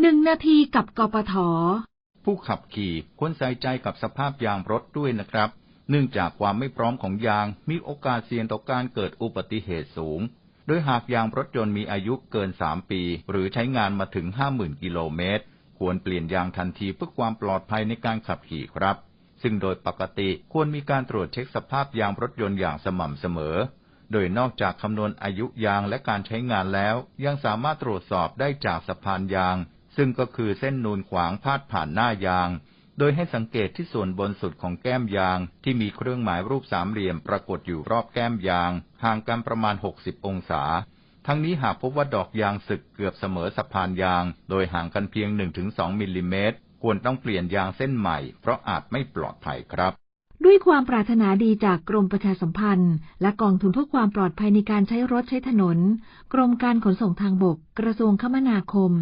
หนึ่งนาทีกับกปท ผู้ขับขี่ควรใส่ใจกับสภาพยางรถด้วยนะครับ เนื่องจากความไม่พร้อมของยางมีโอกาสเสี่ยงต่อการเกิดอุบัติเหตุสูง โดยหากยางรถยนต์มีอายุเกิน 3 ปี หรือใช้งานมาถึง 50,000 กิโลเมตร ควรเปลี่ยนยางทันทีเพื่อความปลอดภัยในการขับขี่ครับ ซึ่งโดยปกติควรมีการตรวจเช็คสภาพยางรถยนต์อย่างสม่ำเสมอโดยนอกจากคำนวณอายุยางและการใช้งานแล้ว ยังสามารถตรวจสอบได้จากสะพานยาง ซึ่งก็คือเส้นนูนขวางพาดผ่านหน้ายาง โดยให้สังเกตที่ส่วนบนสุดของแก้มยาง ที่มีเครื่องหมายรูปสามเหลี่ยมปรากฏอยู่รอบแก้มยาง ห่างกันประมาณ 60 องศา ทั้งนี้หากพบว่าดอกยางสึกเกือบเสมอสะพานยาง โดยห่างกันเพียง 1-2 มิลลิเมตร ควรต้องเปลี่ยนยางเส้นใหม่ เพราะอาจไม่ปลอดภัยครับด้วยความปรารถนาดีจากกรมประชาสัมพันธ์ และกองทุนเพื่อความปลอดภัยในการใช้รถใช้ถนน กรมการขนส่งทางบก กระทรวงคมนาคม